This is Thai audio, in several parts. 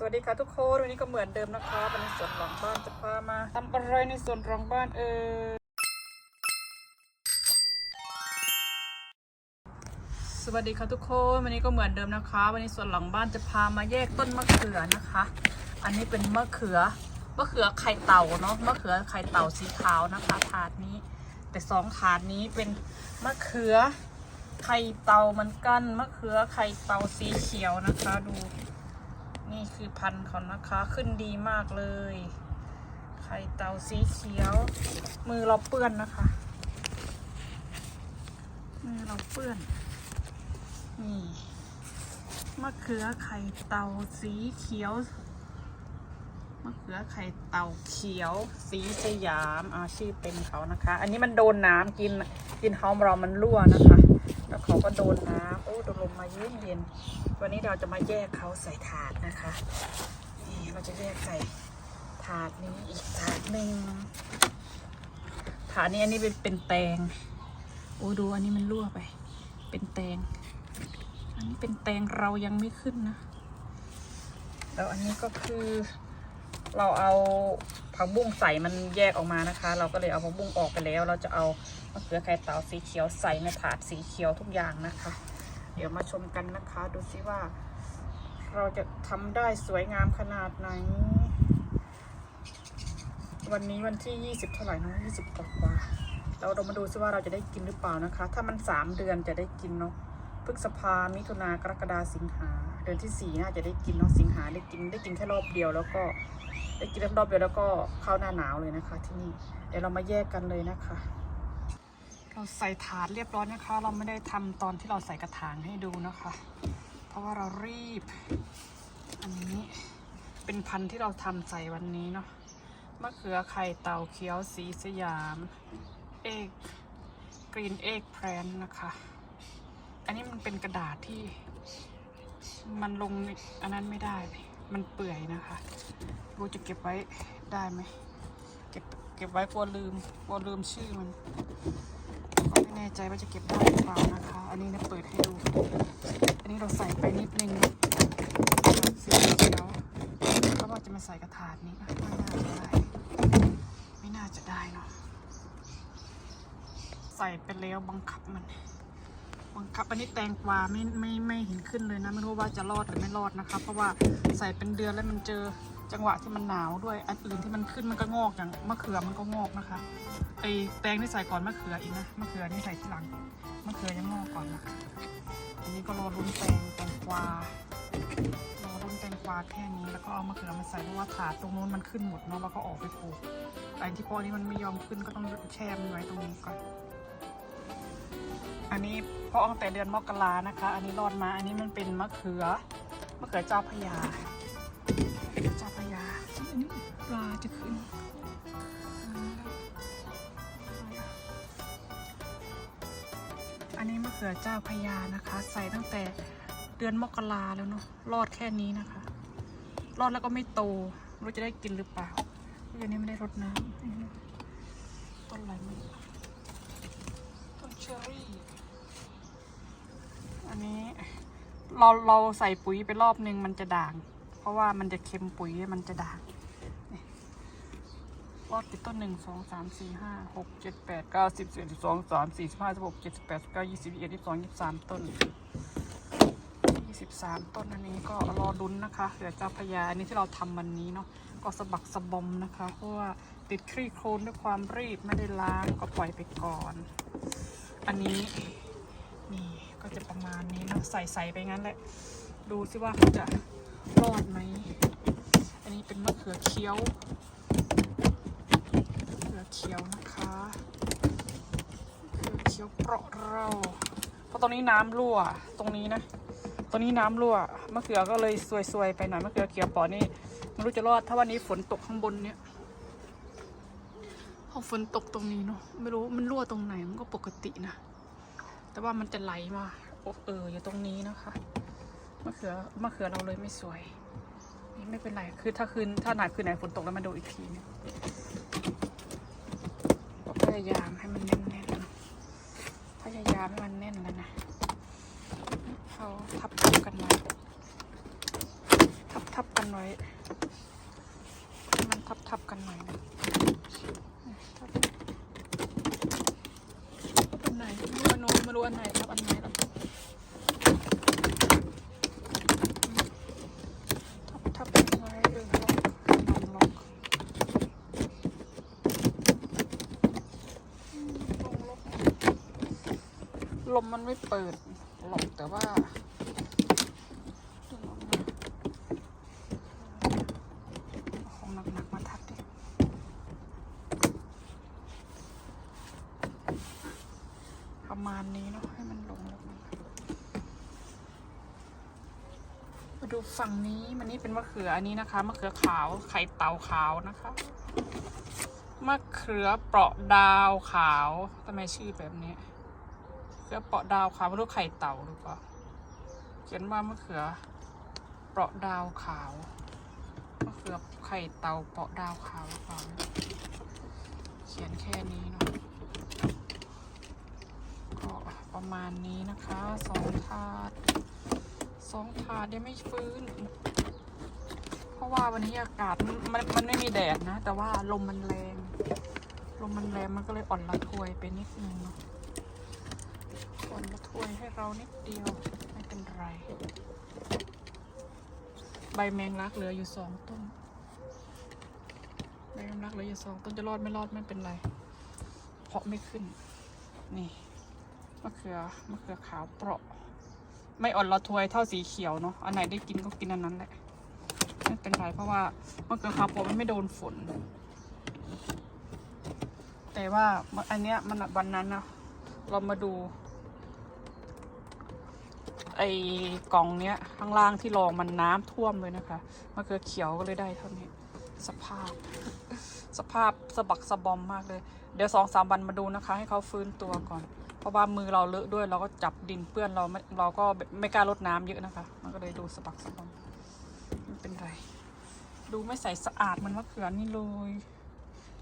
สวัสดีค่ะทุกคนวันนี้ก็เหมือนเดิมนะคะวันนี้ส่วนหลังบ้านจะพามาทำอะไรในส่วนหลังบ้านเออสวัสดีค่ะทุกคนวันนี้ก็เหมือนเดิมนะคะ วันนี้ส่วนหลังบ้านจะพามาแยกต้นมะเขือนะคะ อันนี้เป็นมะเขือมะเขือไข่เต่าเนาะมะเขือไข่เต่าสีขาวนะคะถาดนี้ แต่สองถาดนี้เป็นมะเขือไข่เต่าเหมือนกันมะเขือไข่เต่าสีเขียวนะคะดู นี่คือพันธุ์เขานะคะขึ้นดีมากเลย ไข่เต่าสีเขียว มือเราเปื้อนนะคะ มือเราเปื้อน นี่มะเขือไข่เต่าสีเขียวมะเขือไข่เต่าเขียว สีสยามอาชื่อเต็มเขานะคะ อันนี้มันโดนน้ำกินกินเฮาเรามันรั่วนะคะ เขาก็โดนน้ำโอ้โดนลมมาเย็นเย็นวันนี้เราจะมาแยกเขาใส่ถาดนะคะนี่เราจะแยกใส่ถาดนี้อีกถาดหนึ่งถาดนี้อันนี้เป็นเป็นแตงโอ้ดูอันนี้มันรั่วไป เป็นแตง อันนี้เป็นแตงเรายังไม่ขึ้นนะแล้วอันนี้ก็คือเราเอา ผักบุ้งใส่มันแยกออกมานะคะ เราก็เลยเอาผักบุ้งออกไปแล้ว เราจะเอามะเขือไข่เต่าสีเขียวใส่ในถาดสีเขียวทุกอย่างนะคะ เดี๋ยวมาชมกันนะคะ ดูซิว่า เราจะทำได้สวยงามขนาดไหน วันนี้วันที่ 20 เท่าไหร่นะ20กว่ากว่าเราเรามาดูซิว่าเราจะได้กินหรือเปล่านะคะ ถ้ามัน 3 เดือนจะได้กินเนาะพฤษภามิถุนากรกฎาสิงหาเดือนที่4น่าจะได้กินเนาะสิงหาได้กินได้กินแค่รอบเดียวแล้วก็ ได้กินรอบเดียวแล้วก็เข้าหน้าหนาวเลยนะคะ ที่นี่ เดี๋ยวเรามาแยกกันเลยนะคะ เราใส่ถาดเรียบร้อยนะคะ เราไม่ได้ทำตอนที่เราใส่กระถางให้ดูนะคะ เพราะว่าเรารีบ อันนี้เป็นพันธุ์ที่เราทำใส่วันนี้เนาะมะเขือไข่เต่าเขียวสีสยามเอกกรีนเอกแพรนนะคะ อันนี้มันเป็นกระดาษที่มันลงอันนั้นไม่ได้ มันเปื่อยนะคะรู้จะเก็บไว้ได้ไหมเก็บเก็บไว้กลัวลืมกลัวลืมชื่อมันก็ไม่แน่ใจว่าจะเก็บได้หรือเปล่านะคะ อันนี้นะเปิดให้ดู อันนี้เราใส่ไปนิดนึงสีเขียวก็ว่าจะมาใส่กระถาดนี้ไม่น่าจะได้ไม่น่าจะได้เนาะใส่ไปแล้วบังคับมัน บังคับอันนี้แตงกวาไม่ไม่ไม่เห็นขึ้นเลยนะ ไม่รู้ว่าจะรอดหรือไม่รอดนะคะ เพราะว่าใส่เป็นเดือนแล้วมันเจอจังหวะที่มันหนาวด้วยอันอื่นที่มันขึ้นมันก็งอกอย่างมะเขือมันก็งอกนะคะไอแตงนี่ใส่ก่อนมะเขืออีกนะมะเขือนี่ใส่ทีหลังมะเขือยังงอกก่อนนะคะอันนี้ก็รอรุ้นแตงแตงกวารอรุ้นแตงกวาแค่นี้แล้วก็เอามะเขือมาใส่เพราะว่าถาดตรงนู้นมันขึ้นหมดเนาะแล้วก็ออกไปปลูกแต่อันที่พอนี้มันไม่ยอมขึ้นก็ต้องแช่มันไว้ตรงนี้ก่อนอันนี้ เพาะตั้งแต่เดือนมกรานะคะ อันนี้รอดมาอันนี้มันเป็นมะเขือมะเขือเจ้าพยาเจ้าพยาอันนี้ปลาจะขึ้นอันนี้มะเขือเจ้าพยานะคะ ใส่ตั้งแต่เดือนมกราแล้วเนาะรอดแค่นี้นะคะ รอดแล้วก็ไม่โตรู้จะได้กินหรือเปล่าเพราะอันนี้ไม่ได้รดน้ำต้นอะไรไม่รู้ต้นเชอรี่ อันนี้เราเราใส่ปุ๋ยไปรอบนึงมันจะด่าง เพราะว่ามันจะเค็มปุ๋ยมันจะด่างรอดติดต้นหนึ่งสองสามสี่ห้าหกเจ็ดแปดเก้าสิบสิบเอ็ดสิบสองสามสี่สิบห้าสิบหกเจ็ดสิบแปดสิบเก้ายี่สิบยี่สิบเอ็ดยี่สิบสองยี่สิบสามต้นยี่สิบสามต้นอันนี้ก็รอดุนนะคะเดี๋ยวเจ้าพญาอันนี้ที่เราทำวันนี้เนาะก็สะบักสะบอมนะคะ เพราะว่าติดคลี่โคลนด้วยความรีบไม่ได้ล้างก็ปล่อยไปก่อน อันนี้ก็จะประมาณนี้เนอะ ใส่ใส่ไปงั้นแหละ ดูสิว่าเขาจะรอดไหม อันนี้เป็นมะเขือเคี้ยวมะเขือเคี้ยวนะคะมะเขือเคี้ยวเปราะเราเพราะตรงนี้น้ำรั่วตรงนี้นะ ตรงนี้น้ำรั่วมะเขือก็เลยซวยๆไปหน่อยมะเขือเคี้ยวเปอนี่ไม่รู้จะรอด ถ้าวันนี้ฝนตกข้างบนเนี่ยพอฝนตกตรงนี้เนาะไม่รู้มันรั่วตรงไหนมันก็ปกตินะ แต่ว่ามันจะไหลมา เอออยู่ตรงนี้นะคะมะเขือมะเขือเราเลยไม่สวยนี่ไม่เป็นไรคือถ้าคืนถ้าหนาคืนไหนฝนตกแล้วมาดูอีกทีนึงพยายามให้มันแน่นๆนะพยายามให้มันแน่นแล้วนะเขาทับทับกันไว้ทับทับกันไว้ให้มันทับกันหน่อยนะทับอันไหนม่รู้อันโน้นไม่รู้อันไหนทับอันไหนหรอกทับๆกันไว้เออล็อกนอนล็อกอืมลงล็อกลมมัน ไม่เปิดหรอกแต่ว่าของหนักๆมาทับดิประมาณนี้เนาะให้มันลงแล้วมันมาดูฝั่งนี้มันนี่เป็นมะเขืออันนี้นะคะมะเขือขาวไข่เต่าขาวนะคะมะเขือเปราะดาวขาวทำไมชื่อแบบนี้ เขือเปราะดาวขาวไม่รู้ไข่เต่าหรือเปล่าเขียนว่ามะเขือ เปราะดาวขาวมะเขือไข่เต่าเปาะดาวขาวหรือเปล่าเขียนแค่นี้เนาะก็ประมาณนี้นะคะสองถาดสองถาดยังไม่ฟื้น เพราะว่าวันนี้อากาศมันมันไม่มีแดดนะ แต่ว่าลมมันแรง ลมมันแรงมันก็เลยอ่อนละทวยไปนิดนึงเนาะ ยให้เรานิดเดียว ไม่เป็นไร ใบแมงลักเหลืออยู่สองต้น ใบแมงลักเหลืออยู่สองต้นจะรอดไม่รอดไม่เป็นไร เพราะไม่ขึ้น นี่มะเขือมะเขือขาวเปราะ ไม่อ่อนละทวยเท่าสีเขียวเนาะ อันไหนได้กินก็กินอันนั้นแหละ ไม่เป็นไรเพราะว่ามะเขือขาวเปราะมันไม่โดนฝน แต่ว่าอันเนี้ยมันวันนั้นนะเรามาดู ไอ้กล่องเนี้ยข้างล่างที่รองมันน้ำท่วมเลยนะคะมะเขือเขียวก็เลยได้เท่านี้ สภาพ สภาพสะบักสะบอมมากเลย เดี๋ยวสองสามวันมาดูนะคะ ให้เขาฟื้นตัวก่อน เพราะว่ามือเราเลอะด้วยเราก็จับดินเปื้อนเราไม่เราก็ไม่กล้ารดน้ำเยอะนะคะ มันก็เลยดูสะบักสะบอมไม่เป็นไร ดูไม่ใสสะอาดเหมันมะเขือนี่เลย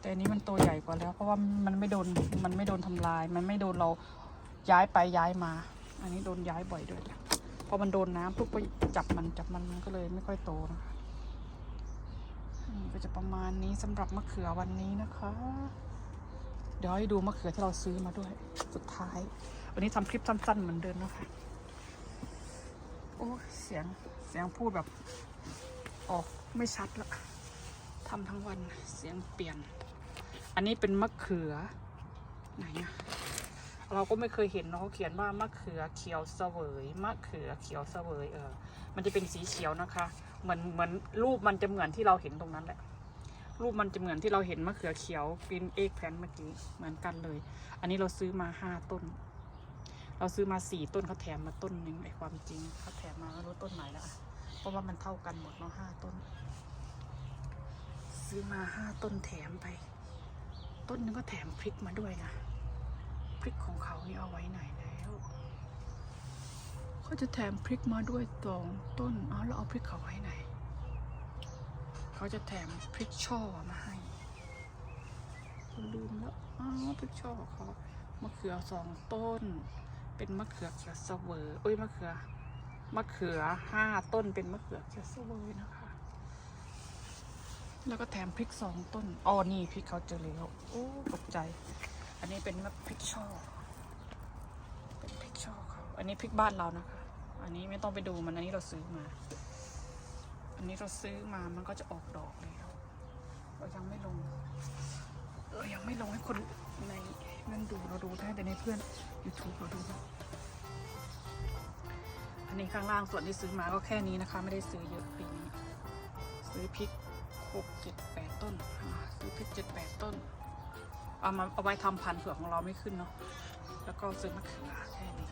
แต่อันนี้มันตัวใหญ่กว่าแล้ว เพราะว่ามันไม่โดนมันไม่โดนทำลาย มันไม่โดนเราย้ายไปย้ายมา อันนี้โดนย้ายบ่อยด้วยพอมันโดนน้ำปุ๊บก็จับมันจับมันมันก็เลยไม่ค่อยโตนะคะนี่ก็จะประมาณนี้สำหรับมะเขือวันนี้นะคะ เดี๋ยวให้ดูมะเขือที่เราซื้อมาด้วย สุดท้าย วันนี้ทำคลิปสั้น ๆ เหมือนเดิมนะคะโอ้เสียงเสียงพูดแบบออกไม่ชัดละทำทั้งวันเสียงเปลี่ยน อันนี้เป็นมะเขือไหนอะ เราก็ไม่เคยเห็นเนาะเขาเขียนว่ามะเขือเขียวเสวยมะเขือเขียวเสวยเออ มันจะเป็นสีเขียวนะคะ เหมือนเหมือนรูปมันจะเหมือนที่เราเห็นตรงนั้นแหละ รูปมันจะเหมือนที่เราเห็นมะเขือเขียวกินเอกแพนเมื่อกี้เหมือนกันเลย อันนี้เราซื้อมาห้าต้น เราซื้อมาสี่ต้นเขาแถมมาต้นหนึ่งไอ้ความจริงเขาแถมมาไม่รู้ต้นไหนแล้วเพราะว่ามันเท่ากันหมดเนาะห้าต้น ซื้อมาห้าต้นแถมไป ต้นนึงก็แถมพริกมาด้วยนะ เขานี่เอาไว้ไหนแล้วเขาจะแถมพริกมาด้วยสองต้นอ๋อแล้วเอาพริกเขาไว้ไหน เขาจะแถมพริกช่อมาให้ลืมแล้วอ๋อพริกช่อของเขามะเขือสองต้น เป็นมะเขือเขียวเสวยเอ้ยมะเขือมะเขือห้าต้นเป็นมะเขือเขียวเสวยนะคะ แล้วก็แถมพริกสองต้นอ๋อนี่พริกเขาเจอแล้วโอ้ตกใจ อันนี้เป็นมะพริกช่อ อันนี้พริกบ้านเรานะคะ อันนี้ไม่ต้องไปดูมันอันนี้เราซื้อมา อันนี้เราซื้อมามันก็จะออกดอกแล้วเรายังไม่ลง เรายังไม่ลงให้คนในนั่นดูเราดูได้แต่ในเพื่อน YouTube เราดูนะอันนี้ข้างล่างส่วนที่ซื้อมาก็แค่นี้นะคะ ไม่ได้ซื้อเยอะปีนี้ซื้อพริกหกเจ็ดแปดต้นซื้อพริกเจ็ดแปดต้น เอามาเอาไว้ทำพันธุ์เผื่อของเราไม่ขึ้นเนาะแล้วก็ซื้อมะเขือแค่นี้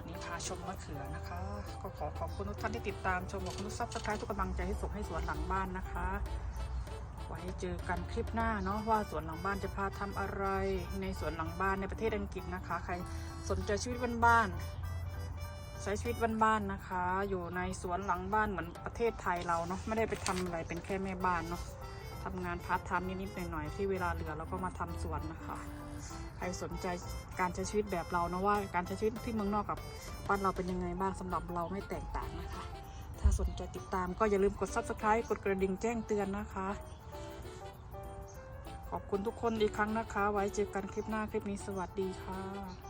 วันนี้พาชมมะเขือนะคะ ก็ขอขอบคุณทุกท่านที่ติดตามชมขอบคุณทุกซับสไครต์ทุกกำลังใจที่ส่งให้สวนหลังบ้านนะคะ ไว้เจอกันคลิปหน้าเนาะว่าสวนหลังบ้านจะพาทำอะไรในสวนหลังบ้านในประเทศอังกฤษนะคะ ใครสนใจชีวิตบ้านๆใช้ชีวิตบ้านๆนะคะ อยู่ในสวนหลังบ้านเหมือนประเทศไทยเราเนาะไม่ได้ไปทำอะไรเป็นแค่แม่บ้านเนาะทำงานพาร์ทไทม์นิดๆหน่อยๆที่เวลาเหลือเราก็มาทำสวนนะคะ ใครสนใจการใช้ชีวิตแบบเรานะว่าการใช้ชีวิตที่เมืองนอกกับบ้านเราเป็นยังไงบ้างสำหรับเราไม่แตกต่างนะคะ ถ้าสนใจติดตามก็อย่าลืมกด subscribe กดกระดิ่งแจ้งเตือนนะคะ ขอบคุณทุกคนอีกครั้งนะคะ ไว้เจอกันคลิปหน้าคลิปนี้สวัสดีค่ะ